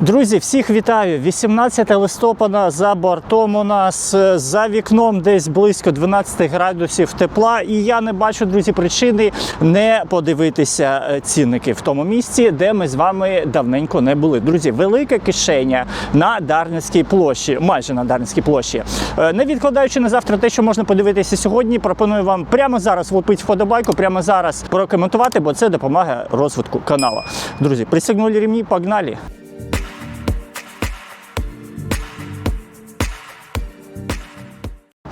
Друзі, всіх вітаю! 18 листопада за бортом у нас е, за вікном десь близько 12 градусів тепла. І я не бачу, друзі, причини не подивитися е, цінники в тому місці, де ми з вами давненько не були. Друзі, велика кишеня на Дарницькій площі, майже на Дарницькій площі. Е, Не відкладаючи на завтра те, що можна подивитися сьогодні, пропоную вам прямо зараз влупити вподобайку, прямо зараз прокоментувати, бо це допомагає розвитку каналу. Друзі, присягнули рівні, погнали!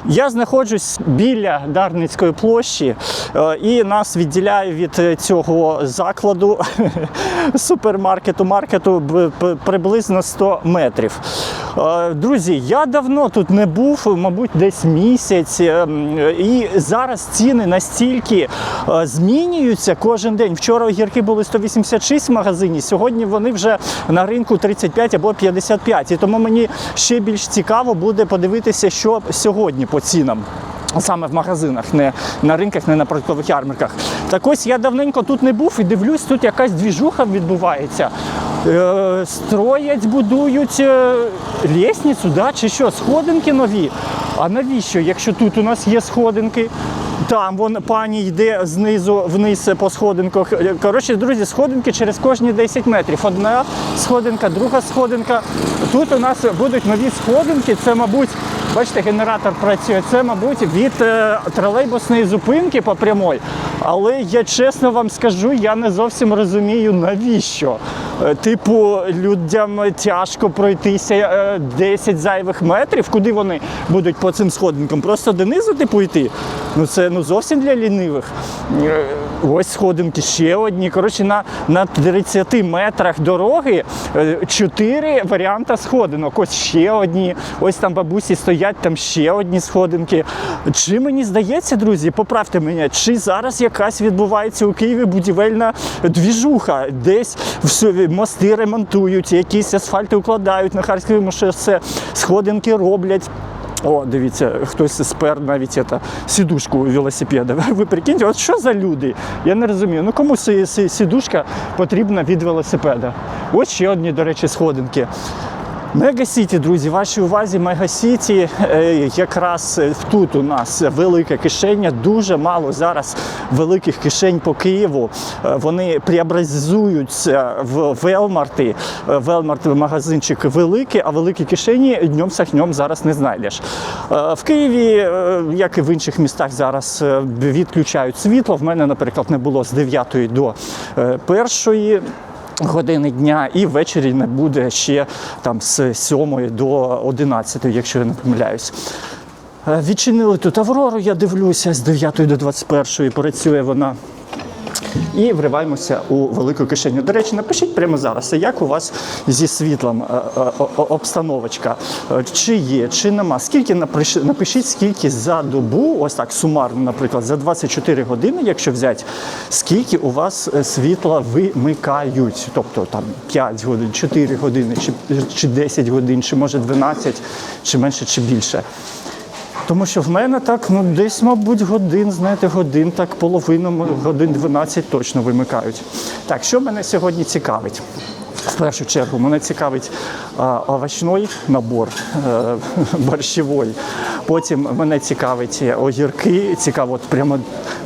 Я знаходжусь біля Дарницької площі, е, і нас відділяє від е, цього закладу супермаркету маркету приблизно 100 метрів. Е, Друзі, я давно тут не був, мабуть, десь місяць, і зараз ціни настільки змінюються кожен день. Вчора огірки були 186 в магазині, сьогодні вони вже на ринку 35 або 55. І тому мені ще більш цікаво буде подивитися, що сьогодні по цінам. Саме в магазинах, не на ринках, не на продуктових ярмарках. Так ось я давненько тут не був і дивлюсь, тут якась двіжуха відбувається. Е, строять, будують е, лісницю, да, чи що, сходинки нові. А навіщо, якщо тут у нас є сходинки? Там вон пані йде знизу вниз по сходинках. Коротше, друзі, сходинки через кожні 10 метрів. Одна сходинка, друга сходинка. Тут у нас будуть нові сходинки. Це, мабуть, бачите, генератор працює. Це, мабуть, від е, тролейбусної зупинки по прямой. Але я чесно вам скажу, я не зовсім розумію, навіщо. Е, Типу, людям тяжко пройтися е, 10 зайвих метрів, куди вони будуть по цим сходинкам? Просто донизу типу йти. Ну це ну зовсім для лінивих. Ось сходинки, ще одні. Коротше, на, на 30 метрах дороги е, чотири варіанти сходинок. Ось ще одні. Ось там бабусі стоять, там ще одні сходинки. Чи мені здається, друзі, поправте мене, чи зараз якась відбувається у Києві будівельна двіжуха, десь все, мости ремонтують, якісь асфальти укладають на Харківському шосе, сходинки роблять. О, дивіться, хтось спер навіть это, сідушку велосипеда. Ви прикиньте, от що за люди? Я не розумію. Ну кому сідушка потрібна від велосипеда? Ось ще одні, до речі, сходинки. Мега Сіті, друзі, вашій увазі Мега Сіті. Е, Якраз е, тут у нас велика кишеня. Дуже мало зараз великих кишень по Києву. Е, Вони преобразуються в Велмарти. Велмарт магазинчик великий, а великі кишені днем с огнем зараз не знайдеш. В Києві, як і в інших містах, зараз відключають світло. В мене, наприклад, не було з 9 до е, першої години дня, і ввечері не буде ще там з 7 до 11, якщо я не помиляюсь. Е, Відчинили тут Аврору, я дивлюся, з 9 до 21 працює вона. І вриваємося у велику кишеню. До речі, напишіть прямо зараз, як у вас зі світлом е, е, обстановочка? Е, Чи є, чи нема? Скільки напиш- напишіть, скільки за добу, ось так сумарно, наприклад, за 24 години, якщо взяти, скільки у вас світла вимикають? Тобто там 5 годин, 4 години, чи, чи 10 годин, чи може 12, чи менше, чи більше. Тому що в мене так, ну десь, мабуть, годин, знаєте, годин, так половину, годин 12 точно вимикають. Так, що мене сьогодні цікавить? В першу чергу мене цікавить а, овочний набор е, борщовий. Потім мене цікавить огірки. Цікаво, от прямо,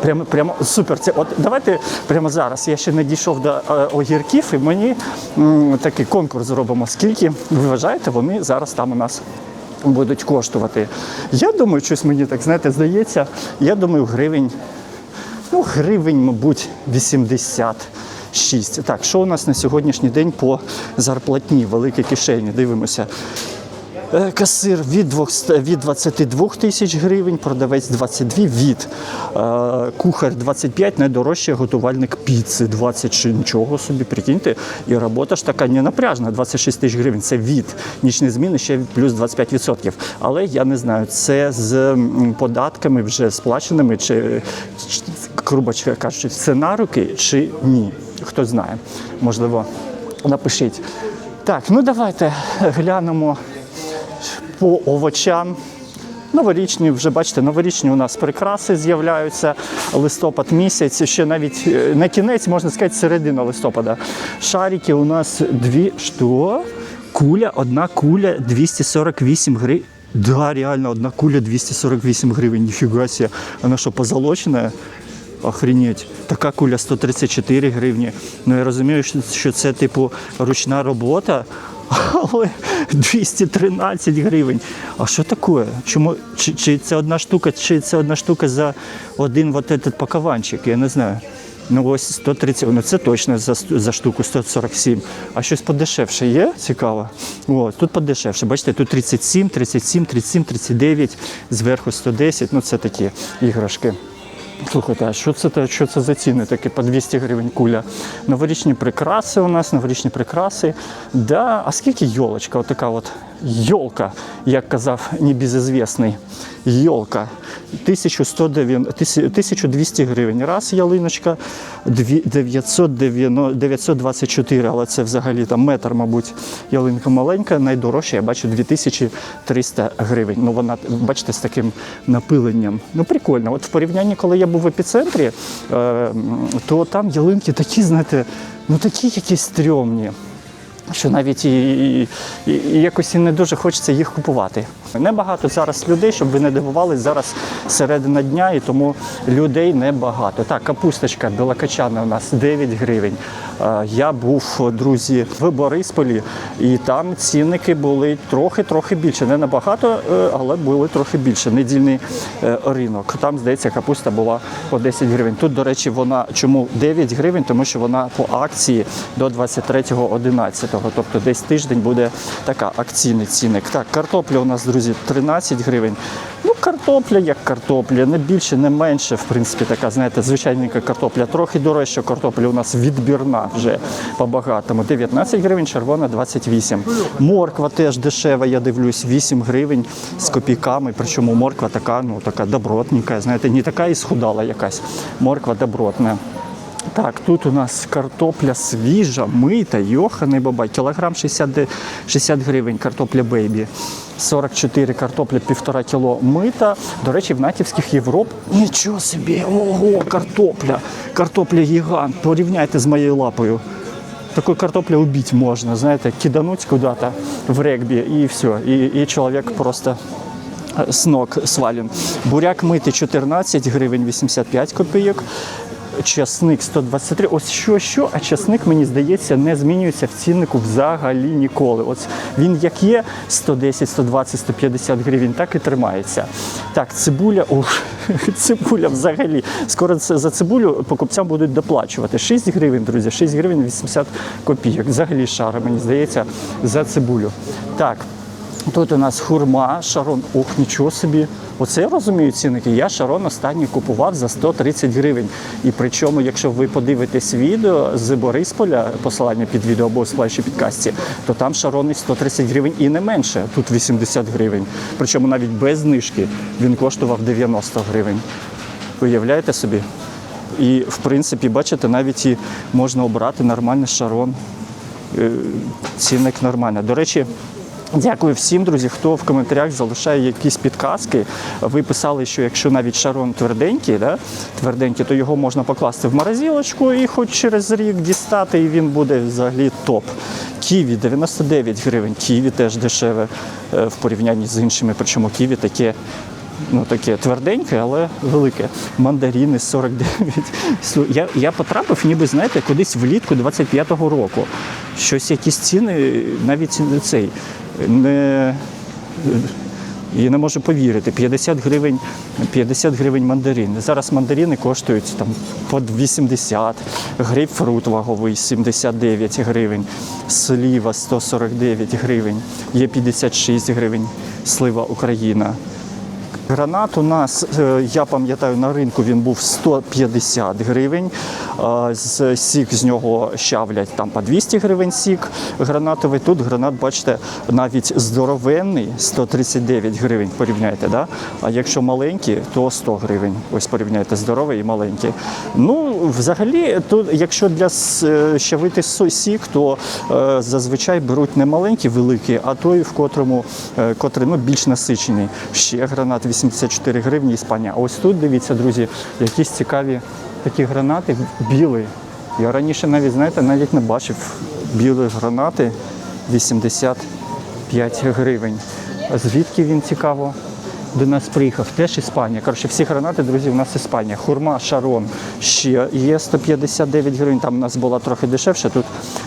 прямо, прямо супер. Це от давайте прямо зараз. Я ще не дійшов до е, огірків, і мені м, такий конкурс зробимо. Скільки ви вважаєте, вони зараз там у нас будуть коштувати. Я думаю, щось мені так знаєте, здається. Я думаю, гривень, ну, гривень, мабуть, 86. Так, що у нас на сьогоднішній день по зарплатні, великі кишені? Дивимося. Е, Касир від 200 від 22 тисяч гривень, продавець 22 від е, кухар 25, найдорожчий готувальник піци 20, чи нічого собі, прикиньте. І робота ж така не напряжна, 26 тисяч гривень. Це від нічні зміни ще плюс 25%. Але я не знаю, це з податками вже сплаченими, чи грубо кажучи, це на руки, чи ні. Хто знає, можливо, напишіть. Так, ну давайте глянемо по овочам. Новорічні, вже бачите, новорічні у нас прикраси з'являються. Листопад місяць, ще навіть е, на кінець, можна сказати, середина листопада. Шарики у нас дві що? куля, одна куля 248 гривень. Да, реально, одна куля 248 гривень. Ніфіга себе. Вона що, позолочена? Охренеть. Така куля 134 гривні. Ну я розумію, що- що це типу ручна робота, але 213 гривень. А що таке? Чому чи, чи це одна штука, чи це одна штука за один вот этот пакованчик? Я не знаю. Ну ось 130, ну це точно за, за штуку 147. А щось подешевше є? Цікаво. О, тут подешевше. Бачите, тут 37, 37, 37, 39, зверху 110. Ну це такі іграшки. Слухайте, а що це, що це за ціни такі по 200 гривень куля? Новорічні прикраси у нас, новорічні прикраси. Да, а скільки йолочка? Отака от йолка, як казав небезізвісний. Йолка. 1190, 1200 гривень. Раз ялиночка, 924, але це взагалі там метр, мабуть, ялинка маленька, найдорожча, я бачу 2300 гривень. Ну вона, бачите, з таким напиленням. Ну прикольно. От в порівнянні, коли я був в епіцентрі, е, то там ялинки такі, знаєте, ну такі якісь стрьомні що навіть і, і, і, якось і не дуже хочеться їх купувати. Небагато зараз людей, щоб ви не дивувались, зараз середина дня, і тому людей небагато. Так, капусточка білокачана у нас 9 гривень. Е, Я був, друзі, в Борисполі, і там цінники були трохи-трохи більше. Не набагато, е, але були трохи більше. Недільний е, ринок. Там, здається, капуста була по 10 гривень. Тут, до речі, вона чому 9 гривень? Тому що вона по акції до 23.11. Тобто десь тиждень буде така акційний цінник. Так, картопля у нас, друзі, 13 гривень. Ну, картопля як картопля, не більше, не менше, в принципі, така, знаєте, звичайненька картопля. Трохи дорожча картопля у нас відбірна вже по-багатому. 19 гривень, червона 28. Морква теж дешева, я дивлюсь, 8 гривень з копійками. Причому морква така, ну така добротненька, знаєте, не така і схудала якась. Морква добротна. Так, тут у нас картопля свіжа, мита, йоханий бабай, кілограм 60, 60 гривень, картопля бейбі. 44 картопля, півтора кіло мита. До речі, в натівських Європ нічого собі, ого, картопля, картопля гігант. Порівняйте з моєю лапою. Такой картопля убить можно, знаете, кидануть куда-то в регби и все. И, и человек просто э, с ног свален. Буряк митий 14 гривень 85 копійок. Часник 123. Ось що, що, а часник, мені здається, не змінюється в ціннику взагалі ніколи. Ось він як є 110, 120, 150 гривень, так і тримається. Так, цибуля, ух, цибуля взагалі. Скоро за цибулю покупцям будуть доплачувати. 6 гривень, друзі, 6 гривень 80 копійок. Взагалі шара, мені здається, за цибулю. Так, Тут у нас хурма, шарон. Ох, нічого собі. Оце я розумію цінники. Я шарон останній купував за 130 гривень. І причому, якщо ви подивитесь відео з Борисполя, посилання під відео або сплеші підкасті, то там шарони 130 гривень і не менше. Тут 80 гривень. Причому навіть без знижки він коштував 90 гривень. Уявляєте собі? І в принципі, бачите, навіть і можна обрати нормальний шарон. Е, Цінник нормальний. До речі, Дякую всім, друзі, хто в коментарях залишає якісь підказки. Ви писали, що якщо навіть шарон тверденький, да, тверденький, то його можна покласти в морозилочку і хоч через рік дістати, і він буде взагалі топ. Ківі 99 гривень. Ківі теж дешеве е, в порівнянні з іншими. Причому ківі таке. Ну, таке тверденьке, але велике. Мандаріни 49. Я, я потрапив, ніби знаєте, кудись влітку 25-го року. Щось якісь ціни, навіть цей не. І не можу повірити, 50 гривень, 50 гривень мандарини. Зараз мандарини коштують там по 80, грейпфрут ваговий 79 гривень, сліва 149 гривень, є 56 гривень, слива Україна. Гранат у нас, е, я пам'ятаю, на ринку він був 150 гривень. Е, сік з нього щавлять там по 200 гривень сік гранатовий. Тут гранат, бачите, навіть здоровенний 139 гривень. Порівняйте, да? А якщо маленький, то 100 гривень. Ось порівняйте здоровий і маленький. Ну, взагалі, тут, якщо для е, щавити сік, то зазвичай беруть не маленький, великий, а той, в котрому котрий ну, більш насичений. Ще гранат 84 гривні Іспанія. А ось тут дивіться, друзі, якісь цікаві такі гранати білі. Я раніше навіть, знаєте, навіть не бачив білі гранати 80 75 гривень. А Звідки він цікаво? До нас приїхав теж Іспанія. Коротше, всі гранати, друзі, у нас Іспанія. Хурма Шарон ще є 159 гривень. Там у нас була трохи дешевше, тут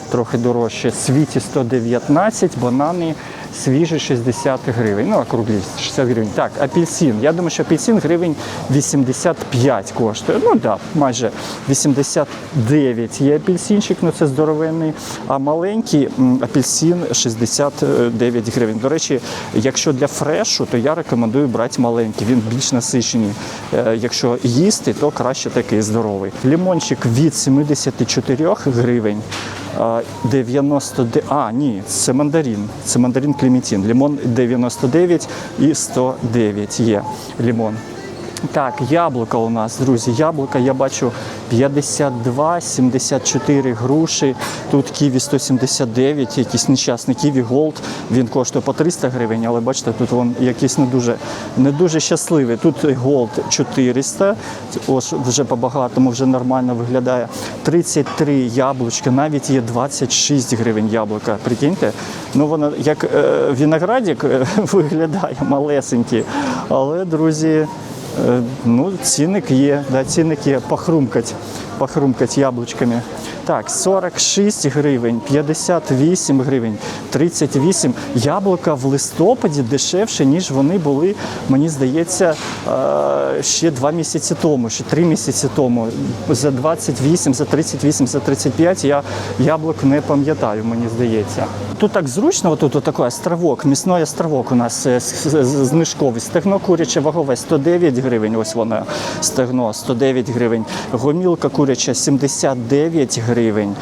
трохи дорожче. Світі 119, банани свіжі 60 гривень. Ну, округлі 60 гривень. Так, апельсин. Я думаю, що апельсин гривень 85 коштує. Ну так, да, майже 89 є апельсинчик, ну це здоровенний. А маленький апельсин 69 гривень. До речі, якщо для фрешу, то я рекомендую брати маленький. Він більш насичений. Е, Якщо їсти, то краще такий здоровий. Лімончик від 74 гривень. 90, а, ні, це мандарин. Це мандарин Клементін. Лимон 99 і 109 є лимон. Так, яблука у нас, друзі. Яблука я бачу 52, 74 груші. Тут ківі 179, якийсь нещасний ківі голд. Він коштує по 300 гривень, але бачите, тут він якийсь не дуже, не дуже щасливий. Тут голд 400, ось вже по-багатому, вже нормально виглядає. 33 яблучка, навіть є 26 гривень яблука. Прикиньте, ну воно як е, виноградик е, виглядає малесенький, але, друзі. Е, Ну, цінник є, да, цінник є, похрумкать, похрумкать яблучками. Так, 46 гривень, 58 гривень, 38. Яблука в листопаді дешевше, ніж вони були, мені здається, е, ще два місяці тому, ще три місяці тому. За 28, за 38, за 35 я яблук не пам'ятаю, мені здається. Тут так зручно, отут тут такий островок, місний островок у нас е, знижковий. Стегно куряче вагове 109 гривень, ось воно стегно 109 гривень. Гомілка куряча 79 гривень.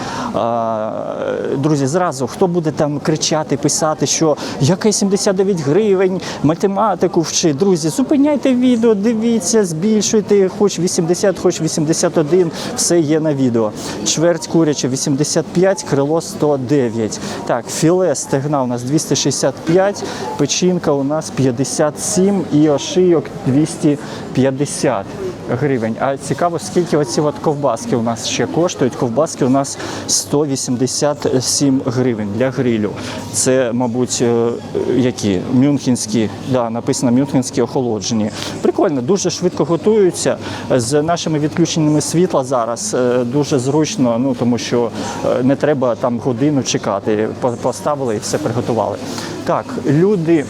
Друзі, зразу хто буде там кричати, писати, що яке 79 гривень, математику вчи. Друзі, зупиняйте відео, дивіться, збільшуйте, хоч 80, хоч 81, все є на відео. Чверть куряча 85, крило 109. Так, філе стегна у нас 265, печінка у нас 57 і ошийок 250 гривень. А цікаво, скільки оці от ковбаски у нас ще коштують. Ковбаски у нас 187 гривень для грилю. Це, мабуть, е, які мюнхенські, да, написано мюнхенські охолоджені. Прикольно, дуже швидко готуються. З нашими відключеннями світла зараз е, дуже зручно, ну тому що е, не треба там годину чекати. Поставили і все приготували. Так, люди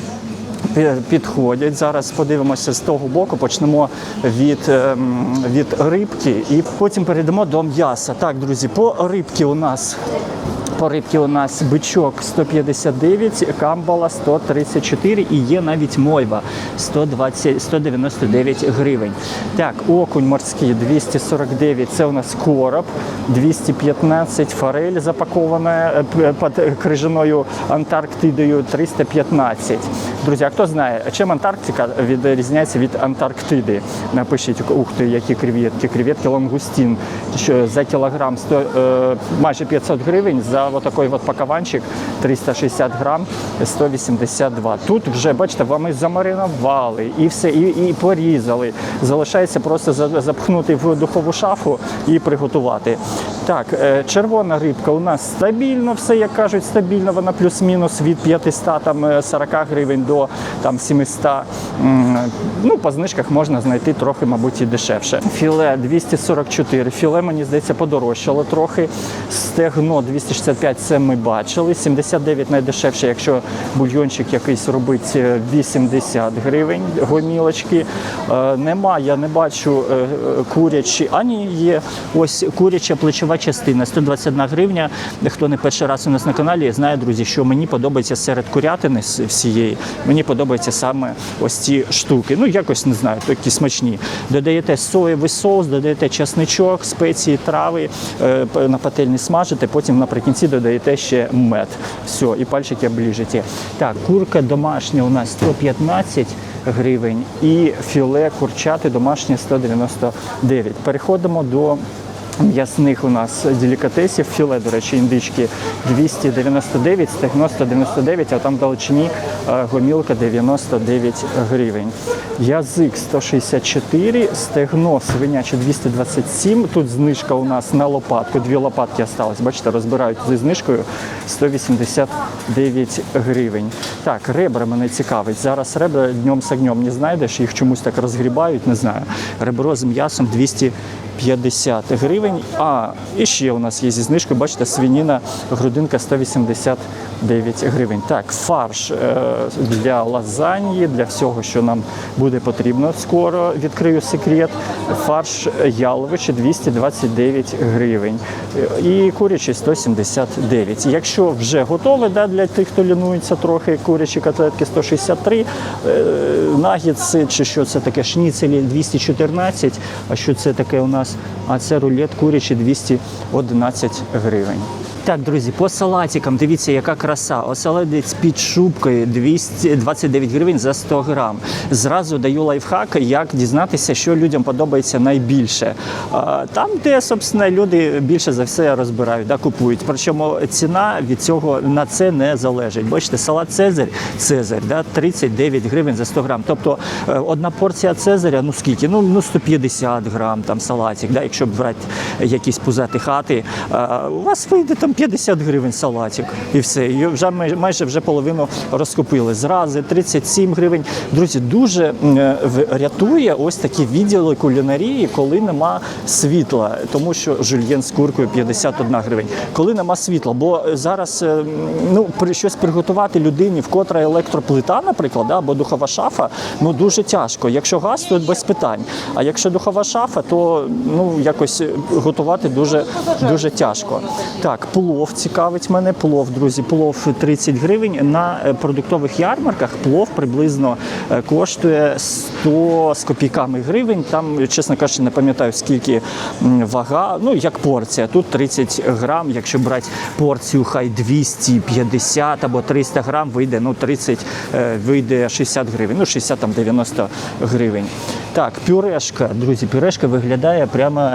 підходять. Зараз подивимося з того боку. Почнемо від, ем, від рибки і потім перейдемо до м'яса. Так, друзі, по рибки у нас. По рибки у нас бичок 159, камбала 134 і є навіть мойва 120, 199 гривень. Так, окунь морський 249, це у нас короб, 215 форель запакована е, під крижаною Антарктидою 315. Друзі, а хто знає, чим Антарктика відрізняється від Антарктиди? Напишіть, ух ти, які креветки. Креветки лангустін, що за кілограм 100, е, майже 500 гривень, за отакий вот пакованчик 360 грам 182. Тут вже, бачите, вони замаринували і все, і, і порізали. Залишається просто запхнути в духову шафу і приготувати. Так, е, червона рибка у нас стабільно, все, як кажуть, стабільно, вона плюс-мінус від 500 там, е, 40 гривень до там, 700. Ну, по знижках можна знайти трохи, мабуть, і дешевше. Філе 244. Філе, мені здається, подорожчало трохи. Стегно 265 це ми бачили. 79 найдешевше, якщо бульйончик якийсь робить е, 80 гривень гомілочки. Е, Нема, я не бачу е, е, курячі. А ні, є ось куряча плечова частина 121 гривня. Хто не перший раз у нас на каналі, знає, друзі, що мені подобається серед курятини всієї. Мені подобаються саме ось ці штуки. Ну, якось не знаю, такі смачні. Додаєте соєвий соус, додаєте часничок, спеції, трави, е, на пательні смажите, потім наприкінці додаєте ще мед. Все, і пальчики обліжите. Так, курка домашня у нас 115 гривень і філе курчати домашнє 199. Переходимо до М'ясних у нас делікатесів, філе, до речі, індички 299, стегно 199, а там в Далечині е, гомілка 99 гривень. Язик 164, стегно свиняче 227. Тут знижка у нас на лопатку, дві лопатки осталось. Бачите, розбирають зі знижкою 189 гривень. Так, ребра мене цікавить. Зараз ребра днем з огнем не знайдеш, їх чомусь так розгрібають, не знаю. Ребро з м'ясом 200 50 гривень. А і ще у нас є зі знижкою, бачите, свініна, грудинка 189 гривень. Так, фарш е, для лазаньї, для всього, що нам буде потрібно. Скоро відкрию секрет. Фарш яловичі 229 гривень. Е, І курячий 179. Якщо вже готове, да, для тих, хто лінується трохи, курячі котлетки 163, е, нагідси, чи що це таке, шніцелі 214, а що це таке у нас? А це рулет курячий 211 гривень. Так, друзі, по салатикам дивіться, яка краса. Оселедець під шубкою 229 гривень за 100 грам. Зразу даю лайфхак, як дізнатися, що людям подобається найбільше. Там, де собственно, люди більше за все розбирають, да, купують. Причому ціна від цього на це не залежить. Бачите, салат Цезарь, Цезарь, да, 39 гривень за 100 грам. Тобто е, одна порція Цезаря, ну скільки? Ну, ну 150 грам там салатик, да, якщо брати якісь пузаті хати, у вас вийде там 50 гривень салатик і все. І вже май- майже вже половину розкупили. Зрази 37 гривень. Друзі, дуже е, рятує ось такі відділи кулінарії, коли нема світла, тому що жульєн з куркою 51 гривень. Коли нема світла, бо зараз е, ну щось приготувати людині, в котра електроплита, наприклад, або духова шафа, ну дуже тяжко. Якщо газ, то без питань. А якщо духова шафа, то ну якось е, готувати дуже дуже тяжко. Так, плов цікавить мене. Плов, друзі, плов 30 гривень. На е, продуктових ярмарках плов приблизно е, коштує 100 з копійками гривень. Там, чесно кажучи, не пам'ятаю скільки вага. Ну як порція. Тут 30 грам. Якщо брати порцію, хай 250 або 300 грам, вийде ну 30, е, вийде 60 гривень. Ну 60 там 90 гривень. Так, пюрешка, друзі, пюрешка виглядає прямо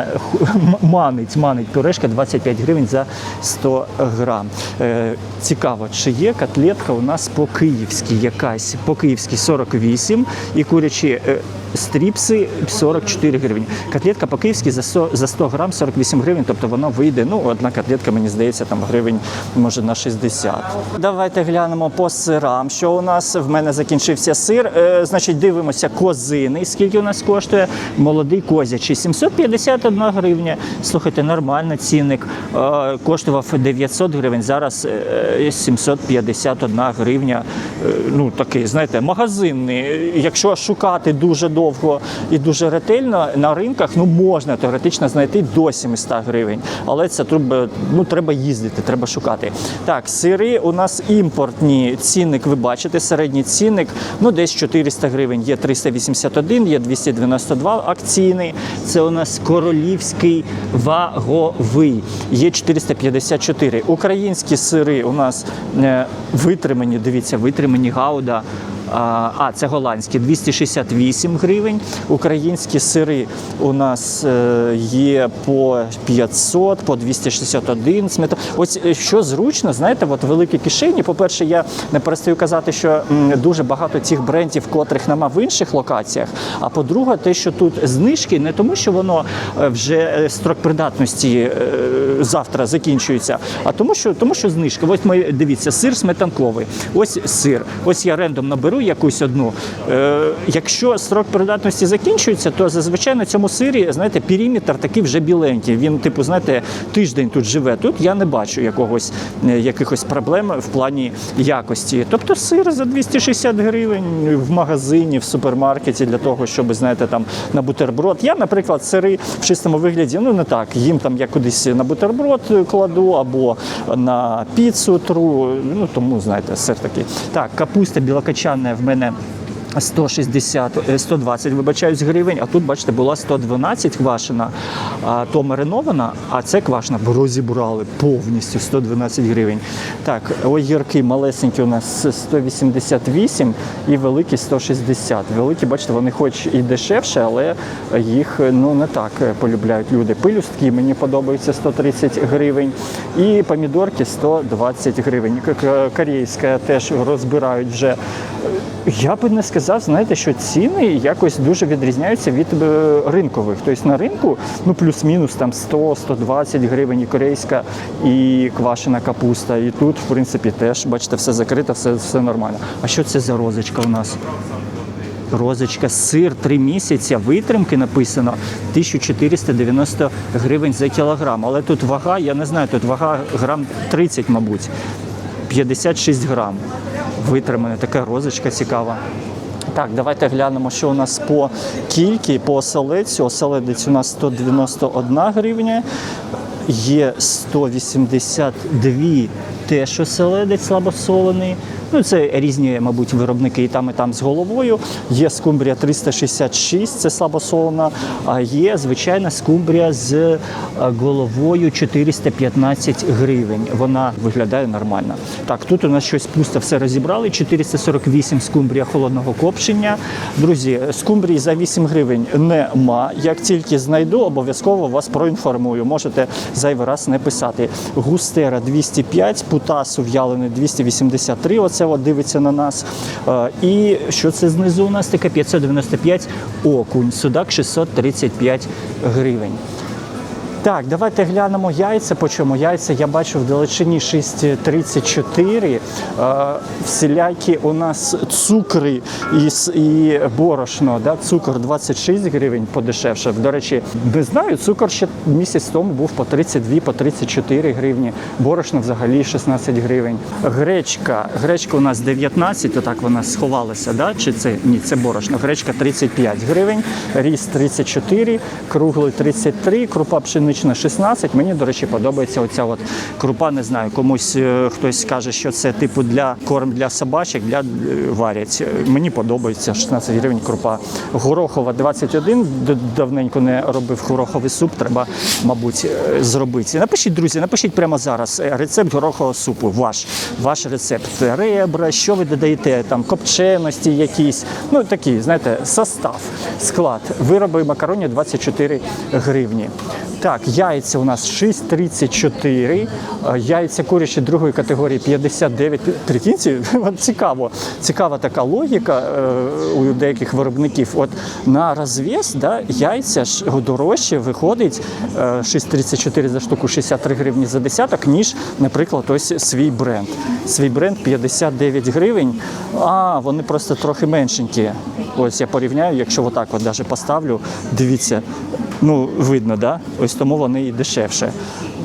манить, манить. Пюрешка 25 гривень за 100 грам. Е, цікаво, чи є котлетка у нас по-київськи якась. По-київськи 48 і курячі е, стріпси 44 гривні. Котлетка по-київськи за 100, за 100 грам 48 гривень, тобто воно вийде, ну, одна котлетка, мені здається, там гривень, може, на 60. Давайте глянемо по сирам, що у нас. В мене закінчився сир. Е, значить, дивимося козиний, скільки у нас коштує. Молодий козячий 751 гривня. Слухайте, нормально цінник. Е, коштував 900 гривень, зараз е, 751 гривня. Е, ну, такий, знаєте, магазинний. Якщо шукати дуже довго і дуже ретельно на ринках, ну можна теоретично знайти до 700 гривень. Але це треба, ну, треба їздити, треба шукати. Так, сири у нас імпортні цінник, ви бачите, середній цінник, ну десь 400 гривень. Є 381, є 292 акційний. Це у нас королівський ваговий. Є 454. Українські сири у нас е, витримані, дивіться, витримані гауда. А, це голландські 268 гривень. Українські сири у нас е, є по 500, по 261 смета. Ось е, що зручно, знаєте, от великі кишені. По-перше, я не перестаю казати, що дуже багато цих брендів, котрих нема в інших локаціях. А по-друге, те, що тут знижки, не тому, що воно е, вже строк придатності завтра закінчується, а тому, що тому, що знижка. Ось ми дивіться, сир сметанковий. Ось сир. Ось я рендом наберу якусь одну. Е, якщо строк придатності закінчується, то зазвичай на цьому сирі, знаєте, периметр такий вже біленький. Він, типу, знаєте, тиждень тут живе. Тут я не бачу якогось е, якихось проблем в плані якості. Тобто сир за 260 гривень в магазині, в супермаркеті для того, щоб знаєте, там на бутерброд. Я, наприклад, сири в чистому вигляді, ну не так. Їм там я кудись на бутерброд кладу або на піцу тру. Ну тому знаєте, сир такий. Так, капуста білокачана в мене 160, е, 120, вибачаюсь, гривень, а тут, бачите, була 112 квашена, то маринована, а це квашена, розібрали повністю 112 гривень. Так, огірки малесенькі у нас 188 і великі 160. Великі, бачите, вони хоч і дешевше, але їх ну, не так е, полюбляють люди. Пилюстки мені подобаються 130 гривень і помідорки 120 гривень. Корейська теж розбирають вже. Я би не сказав, знаєте, що ціни якось дуже відрізняються від е, ринкових. Тобто на ринку ну плюс-мінус там 100-120 гривень і корейська і квашена капуста. І тут, в принципі, теж бачите, все закрито, все, все нормально. А що це за розочка у нас? Розочка, сир 3 місяці, витримки написано 1490 гривень за кілограм. Але тут вага, я не знаю, тут вага грам 30, мабуть. 56 грам. Витримана така розочка цікава. Так, давайте глянемо, що у нас по кільки, по оселедцю. Оселедець у нас 191 гривня, є 182 теж оселедець слабосолений. Ну, це різні, мабуть, виробники і там, і там з головою. Є скумбрія 366, це слабосолена, а є звичайна скумбрія з е, головою 415 гривень. Вона виглядає нормально. Так, тут у нас щось пусто все розібрали. 448 скумбрія холодного копчення. Друзі, скумбрії за 8 гривень нема. Як тільки знайду, обов'язково вас проінформую. Можете зайвий раз не писати. Густера 205, путасу в'ялений 283. От дивиться на нас. Е, І що це знизу у нас таке? 595 окунь. Судак 635 гривень. Так, давайте глянемо яйця. По чому яйця я бачу в далечині 6,34. Е, всілякі у нас цукри і, і борошно. Да? Цукор 26 гривень подешевше. До речі, не знаю, цукор ще місяць тому був по 32, по 34 гривні. Борошно взагалі 16 гривень. Гречка. Гречка у нас 19, отак вона сховалася. Да? Чи це ні, це борошно. Гречка 35 гривень, ріс 34, круглий 33, крупа пшенична 16. Мені, до речі, подобається оця от крупа. Не знаю, комусь е, хтось каже, що це типу для корм для собачок, для е, варять. Е, Мені подобається 16 гривень крупа. Горохова 21. Давненько не робив гороховий суп. Треба, мабуть, зробити. Напишіть, друзі, напишіть прямо зараз рецепт горохового супу. Ваш ваш рецепт. Ребра, що ви додаєте, там копченості якісь. Ну такі, знаєте, состав, склад. Вироби макароні 24 гривні. Так, яйця у нас 6,34, е, яйця курячі другої категорії 59. Прикиньте, цікаво. Цікава така логіка е, у деяких виробників. От на розв'яз да, яйця дорожче виходить е, 6,34 за штуку, 63 гривні за десяток, ніж, наприклад, ось свій бренд. Свій бренд 59 гривень. А, вони просто трохи меншенькі. Ось я порівняю, якщо отак от даже поставлю, дивіться, ну видно, да? Ось тому вони і дешевше.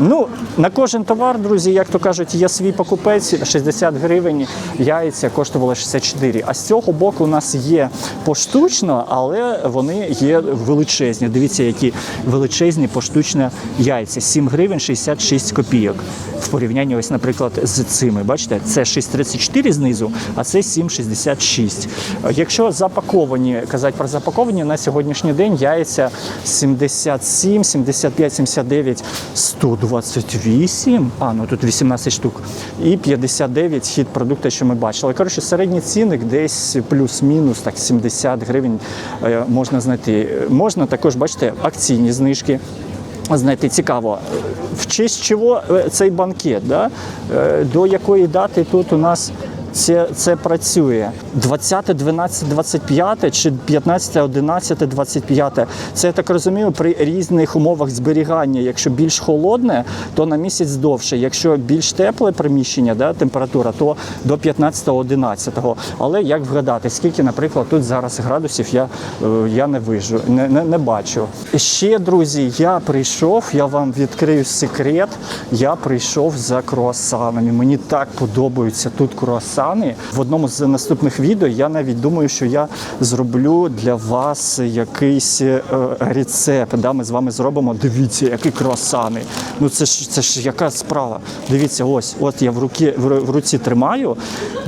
Ну, на кожен товар, друзі, як то кажуть, є свій покупець, 60 гривень, яйця коштували 64. А з цього боку у нас є поштучно, але вони є величезні. Дивіться, які величезні поштучні яйця. 7 гривень 66 копійок. В порівнянні, ось, наприклад, з цими. Бачите, це 6,34 знизу, а це 7,66. Якщо запаковані, казати про запаковані, на сьогоднішній день яйця 77, 75, 79, 128, а ну тут 18 штук, і 59 хід продукту, що ми бачили. Коротше, середній цінник десь плюс-мінус так 70 гривень е, можна знайти. Можна також, бачите, акційні знижки. Знайти цікаво, в честь чого е, цей банкет, да? Е, до якої дати тут у нас це, це працює. 20, 12, 25 чи 15, 11, 25. Це я так розумію, при різних умовах зберігання. Якщо більш холодне, то на місяць довше. Якщо більш тепле приміщення, да, температура, то до 15, 11. Але як вгадати, скільки, наприклад, тут зараз градусів я, е, я не вижу, не, не, не бачу. Ще, друзі, я прийшов, я вам відкрию секрет. Я прийшов за круасанами. Мені так подобаються тут круасани. Круасани. В одному з наступних відео я навіть думаю, що я зроблю для вас якийсь е, рецепт. Да? Ми з вами зробимо. Дивіться, які круасани. Ну це ж це ж яка справа. Дивіться, ось, от я в руки в, в руці тримаю.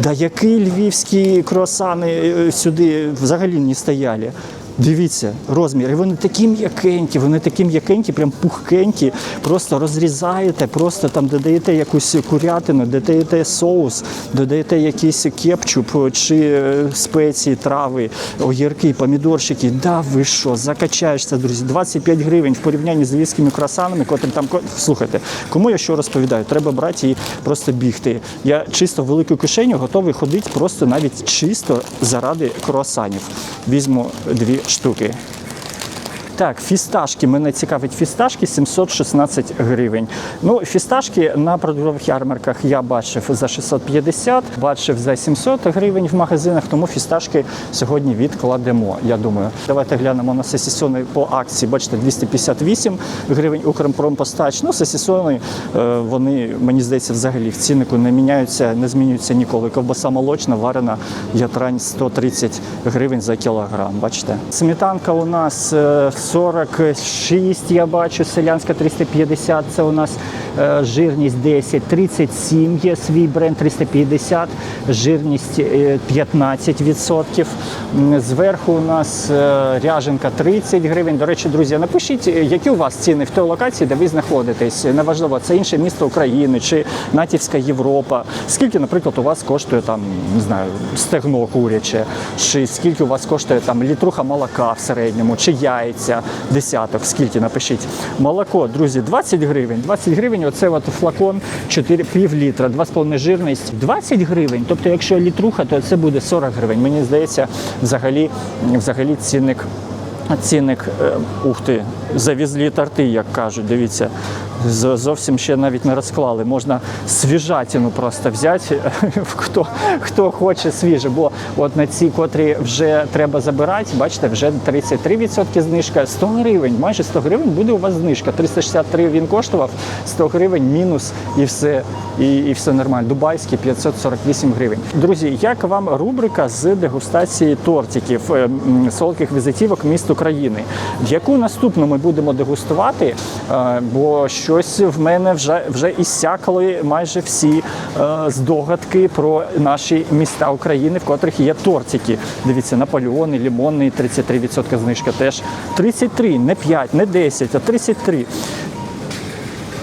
Да які львівські круасани е, сюди взагалі не стояли. Дивіться, розмір. І вони такі м'якенькі, вони такі м'якенькі, прям пухкенькі. Просто розрізаєте, просто там додаєте якусь курятину, додаєте соус, додаєте якийсь кетчуп чи е, спеції, трави, огірки, помідорчики. Да ви що, закачаєшся, друзі. 25 гривень в порівнянні з львівськими красанами, котрі там слухайте, кому я що розповідаю? Треба брати і просто бігти. Я чисто в велику кишеню готовий ходити просто навіть чисто заради круасанів. Візьму дві штуки. Так, фісташки. Мене цікавить фісташки 716 гривень. Ну, фісташки на продуктових ярмарках я бачив за 650, бачив за 700 гривень в магазинах, тому фісташки сьогодні відкладемо. Я думаю, давайте глянемо на сесісони по акції. Бачите, 258 гривень Укрпромпостач. Ну, сесісони, е, вони, мені здається, взагалі в ціннику не міняються, не змінюються ніколи. Ковбаса молочна, варена, ятрань 130 гривень за кілограм. Бачите? Сметанка у нас е, 46, я бачу, селянська 350, це у нас е, жирність 10, 37 є свій бренд 350, жирність е, 15%. Зверху у нас е, ряженка 30 гривень. До речі, друзі, напишіть, е, які у вас ціни в той локації, де ви знаходитесь. Неважливо, це інше місто України чи Натівська Європа. Скільки, наприклад, у вас коштує там, не знаю, стегно куряче, чи скільки у вас коштує там літруха молока в середньому, чи яйця, десяток, скільки напишіть. Молоко, друзі, 20 гривень. 20 гривень, оце от флакон 4, пів літра, 2,5 жирність. 20 гривень. Тобто, якщо літруха, то це буде 40 гривень. Мені здається, взагалі, взагалі цінник. Цінник, е, ух ти, завізлі торти, як кажуть, дивіться. Зовсім ще навіть не розклали. Можна свіжатину просто взяти, хто, хто хоче свіже. Бо от на ці, котрі вже треба забирати, бачите, вже 33% знижка, 100 гривень, майже 100 гривень буде у вас знижка. 363 він коштував, 100 гривень мінус і все, і, і все нормально. Дубайський 548 гривень. Друзі, як вам рубрика з дегустації тортиків, е, солодких візитівок міст України? Яку наступну ми будемо дегустувати? Е, Бо щось в мене вже вже іссякли майже всі е, здогадки про наші міста України, в котрих є тортики. Дивіться, Наполеони, лімонний, 33% знижка теж. 33, не 5, не 10, а 33.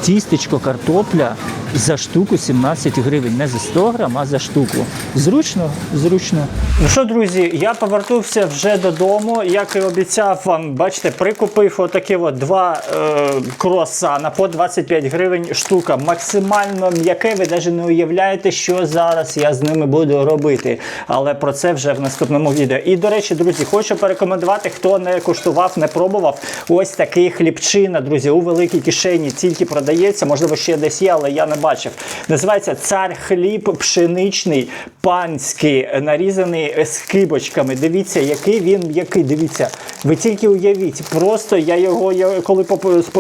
Тістечко картопля за штуку 17 гривень. Не за 100 грам, а за штуку. Зручно, зручно. Ну що, друзі, я повернувся вже додому. Як і обіцяв вам, бачите, прикупив отакі от два е, круасана по 25 гривень штука. Максимально м'яке, ви навіть не уявляєте, що зараз я з ними буду робити. Але про це вже в наступному відео. І, до речі, друзі, хочу порекомендувати, хто не куштував, не пробував. Ось такий хлібчина, друзі, у великій кишені тільки продається. Можливо, ще десь є, але я не бачив. Називається цар хліб пшеничний, панський, нарізаний з кибочками. Дивіться, який він м'який. Дивіться, ви тільки уявіть. Просто я його я коли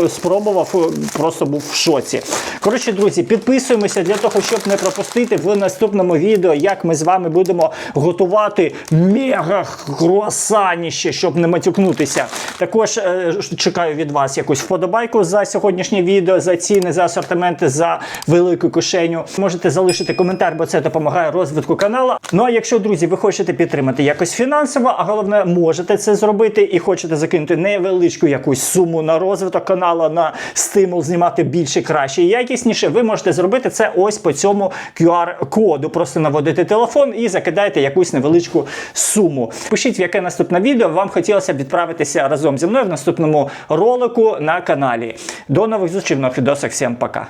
спробував, просто був в шоці. Коротше, друзі, підписуємося для того, щоб не пропустити в наступному відео, як ми з вами будемо готувати мега круасаніще, щоб не матюкнутися. Також е, чекаю від вас якусь вподобайку за сьогоднішнє відео, за ціни, за асортименти, за велику кишеню. Можете залишити коментар, бо це допомагає розвитку каналу. Ну а якщо, друзі, ви хочете підтримати якось фінансово, а головне, можете це зробити і хочете закинути невеличку якусь суму на розвиток каналу, на стимул знімати більше, краще і якісніше, ви можете зробити це ось по цьому QR-коду. Просто наводите телефон і закидаєте якусь невеличку суму. Пишіть, в яке наступне відео вам хотілося б відправитися разом зі мною в наступному ролику на каналі. До нових зустрічей видосах. Всем пока.